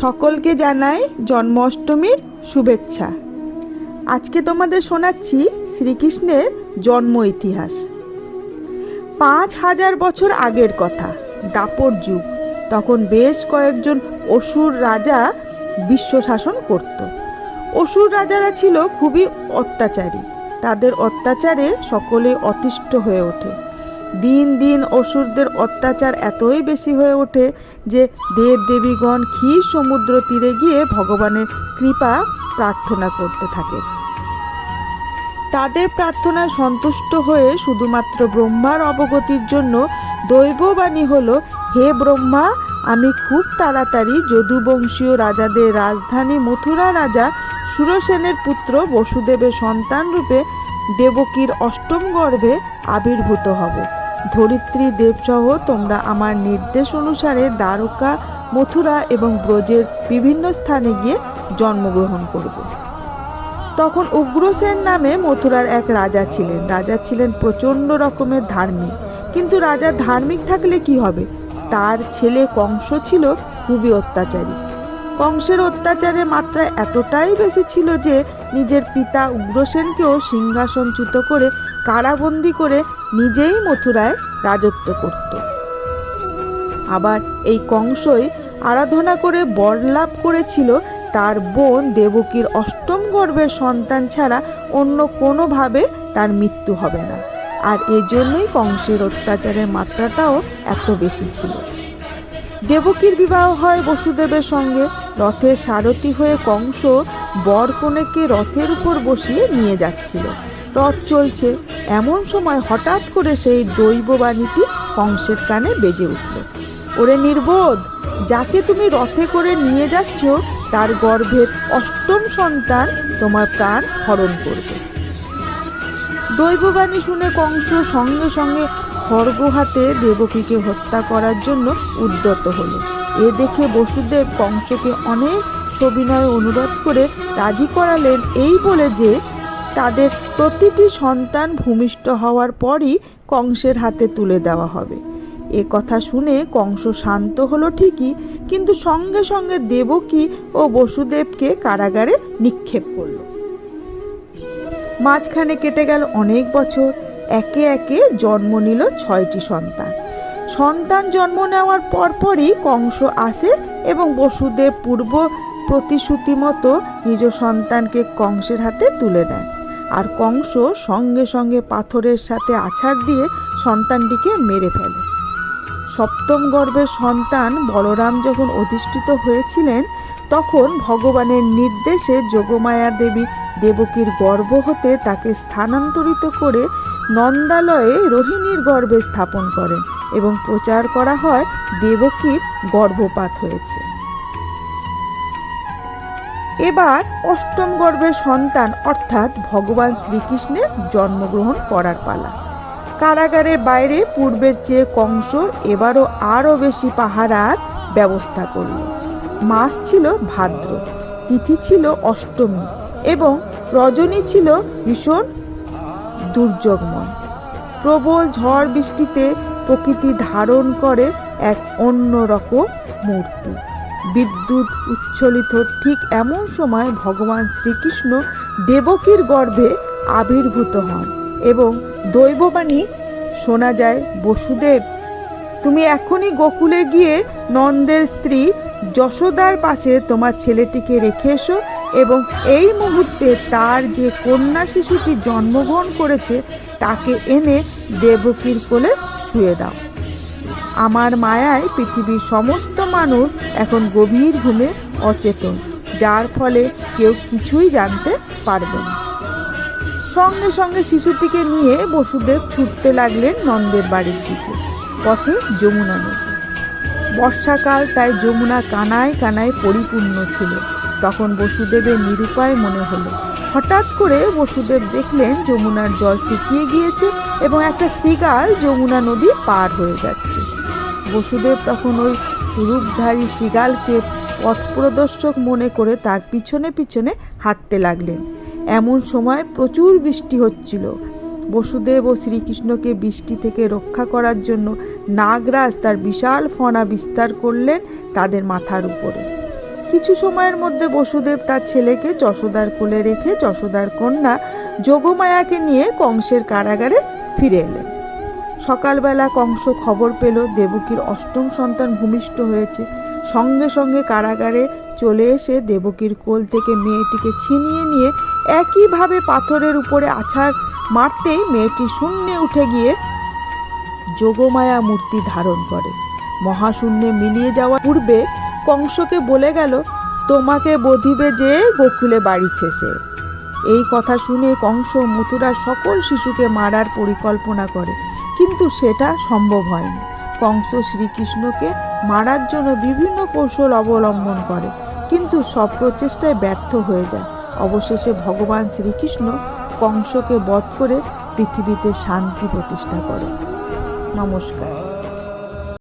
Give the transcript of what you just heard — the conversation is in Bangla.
সকলকে জানাই জন্মাষ্টমীর শুভেচ্ছা। আজকে তোমাদের শোনাচ্ছি শ্রীকৃষ্ণের জন্ম ইতিহাস। পাঁচ হাজার বছর আগের কথা, দাপর যুগ, তখন বেশ কয়েকজন অসুর রাজা বিশ্ব শাসন করত। অসুর রাজারা ছিল খুবই অত্যাচারী, তাদের অত্যাচারে সকলে অতিষ্ঠ হয়ে ওঠে। দিন দিন অসুরদের অত্যাচার এতই বেশি হয়ে ওঠে যে দেব দেবীগণ ক্ষীর সমুদ্র তীরে গিয়ে ভগবানের কৃপা প্রার্থনা করতে থাকে। তাদের প্রার্থনায় সন্তুষ্ট হয়ে শুধুমাত্র ব্রহ্মার অবগতির জন্য দৈববাণী হল, হে ব্রহ্মা, আমি খুব তাড়াতাড়ি যদুবংশীয় রাজাদের রাজধানী মথুরা রাজা সুরসেনের পুত্র বসুদেবের সন্তান রূপে দেবকীর অষ্টম গর্ভে আবির্ভূত হব। ধরিত্রী দেবসহ তোমরা আমার নির্দেশ অনুসারে দ্বারকা, মথুরা এবং ব্রজের বিভিন্ন স্থানে গিয়ে জন্মগ্রহণ করবে। তখন উগ্রসেন নামে মথুরার এক রাজা ছিলেন। রাজা ছিলেন প্রচণ্ড রকমের ধার্মিক। কিন্তু রাজা ধার্মিক থাকলে কি হবে? তার ছেলে কংস ছিল খুবই অত্যাচারী। কংসের অত্যাচারের মাত্রা এতটাই বেশি ছিল যে নিজের পিতা উগ্রসেনকেও সিংহাসনচ্যুত করে কারাবন্দি করে নিজেই মথুরায় রাজত্ব করত। আবার এই কংসই আরাধনা করে বরলাভ করেছিল, তার বোন দেবকীর অষ্টম গর্ভের সন্তান ছাড়া অন্য কোনোভাবে তার মৃত্যু হবে না। আর এজন্যই কংসের অত্যাচারের মাত্রাটাও এত বেশি ছিল। দেবকীর বিবাহ হয় বসুদেবের সঙ্গে। রথের সারথি হয়ে কংস বর কনেকে রথের উপর বসিয়ে নিয়ে যাচ্ছিল। রথ চলছে। এমন সময় হঠাৎ করে সেই দৈববাণীটি কংসের কানে বেজে উঠল। ওরে নির্বোধ, যাকে তুমি রথে করে নিয়ে যাচ্ছ, তার গর্ভের অষ্টম সন্তান তোমার প্রাণ হরণ করবে। দৈববাণী শুনে কংস সঙ্গে সঙ্গে খর্গ হাতে দেবকীকে হত্যা করার জন্য উদ্যত হলো। এ দেখে বসুদেব কংসকে অনেক সবিনয় অনুরোধ করে রাজি করালেন এই বলে যে তাদের প্রতিটি সন্তান ভূমিষ্ঠ হওয়ার পরই কংসের হাতে তুলে দেওয়া হবে। এ কথা শুনে কংস শান্ত হলো ঠিকই, কিন্তু সঙ্গে সঙ্গে দেবকী ও বসুদেবকে কারাগারে নিক্ষেপ করল। মাঝখানে কেটে গেল অনেক বছর, একে একে জন্ম নিল ছয়টি সন্তান। সন্তান জন্ম নেওয়ার পরপরই কংস আসে এবং বসুদেব পূর্ব প্রতিশ্রুতি মতো নিজ সন্তানকে কংসের হাতে তুলে দেন। আর কংস সঙ্গে সঙ্গে পাথরের সাথে আছাড় দিয়ে সন্তানটিকে মেরে ফেলে। সপ্তম গর্ভের সন্তান বলরাম যখন অধিষ্ঠিত হয়েছিলেন, তখন ভগবানের নির্দেশে যোগমায়া দেবী দেবকীর গর্ভ হতে তাকে স্থানান্তরিত করে নন্দালয়ে রোহিণীর গর্ভে স্থাপন করেন এবং প্রচার করা হয় দেবকীর গর্ভপাত হয়েছে। এবার অষ্টম গর্ভের সন্তান, অর্থাৎ ভগবান শ্রীকৃষ্ণের জন্মগ্রহণ করার পালা। কারাগারের বাইরে পূর্বের চেয়ে কংস এবারও আরও বেশি পাহারার ব্যবস্থা করল। মাস ছিল ভাদ্র, তিথি ছিল অষ্টমী এবং রজনী ছিল ভীষণ দুর্যোগময়। প্রবল ঝড় বৃষ্টিতে প্রকৃতি ধারণ করে এক অন্য রকম মূর্তি। বিদ্যুৎ উচ্ছলিত ঠিক এমন সময় ভগবান শ্রীকৃষ্ণ দেবকীর গর্ভে আবির্ভূত হন এবং দৈববাণী শোনা যায়, বসুদেব, তুমি এখনই গোকুলে গিয়ে নন্দের স্ত্রী যশোদার পাশে তোমার ছেলেটিকে রেখে এসো এবং এই মুহূর্তে তার যে কন্যা শিশুটি জন্মগ্রহণ করেছে তাকে এনে দেবকীর কোলে শুয়ে দাও। আমার মায়ায় পৃথিবীর সমস্ত মানুষ এখন গভীর ঘুমে অচেতন, যার ফলে কেউ কিছুই জানতে পারবে না। সঙ্গে সঙ্গে শিশুটিকে নিয়ে বসুদেব ছুটতে লাগলেন নন্দের বাড়ির দিকে, পথে যমুনা নদী। বর্ষাকাল তাই যমুনা কানায় কানায় পরিপূর্ণ ছিল। তখন বসুদেবের নিরুপায় মনে হলো। হঠাৎ করে বসুদেব দেখলেন যমুনার জল শুকিয়ে গিয়েছে এবং একটা শৃগাল যমুনা নদী পার হয়ে যাচ্ছে। বসুদেব তখন ওই রূপধারী শৃগালকে পথ প্রদর্শক মনে করে তার পিছনে পিছনে হাঁটতে লাগলেন। এমন সময় প্রচুর বৃষ্টি হচ্ছিল। বসুদেব ও শ্রীকৃষ্ণকে বৃষ্টি থেকে রক্ষা করার জন্য নাগরাজ তার বিশাল ফনা বিস্তার করলেন তাদের মাথার উপরে। কিছু সময়ের মধ্যে বসুদেব তার ছেলেকে যশোদার কোলে রেখে যশোদার কন্যা যোগমায়াকে নিয়ে কংসের কারাগারে ফিরে এলেন। সকালবেলা কংস খবর পেল দেবকীর অষ্টম সন্তান ভূমিষ্ঠ হয়েছে। সঙ্গে সঙ্গে কারাগারে চলে এসে দেবকীর কোল থেকে মেয়েটিকে ছিনিয়ে নিয়ে একইভাবে পাথরের উপরে আছাড় মারতেই মেয়েটি শূন্যে উঠে গিয়ে যোগমায়া মূর্তি ধারণ করে। মহাশূন্যে মিলিয়ে যাওয়ার পূর্বে কংসকে বলে গেল, তোমাকে বধিবে যে গোকুলে বাড়িছে সে এই কথা শুনে কংস মথুরার সকল শিশুকে মারার পরিকল্পনা করে। কিন্তু সেটা সম্ভব হয়নি। কংস শ্রীকৃষ্ণকে মারার জন্য বিভিন্ন কৌশল অবলম্বন করে, কিন্তু সব প্রচেষ্টায় ব্যর্থ হয়ে যায়। অবশেষে ভগবান শ্রীকৃষ্ণ কংসকে বধ করে পৃথিবীতে শান্তি প্রতিষ্ঠা করে নমস্কার।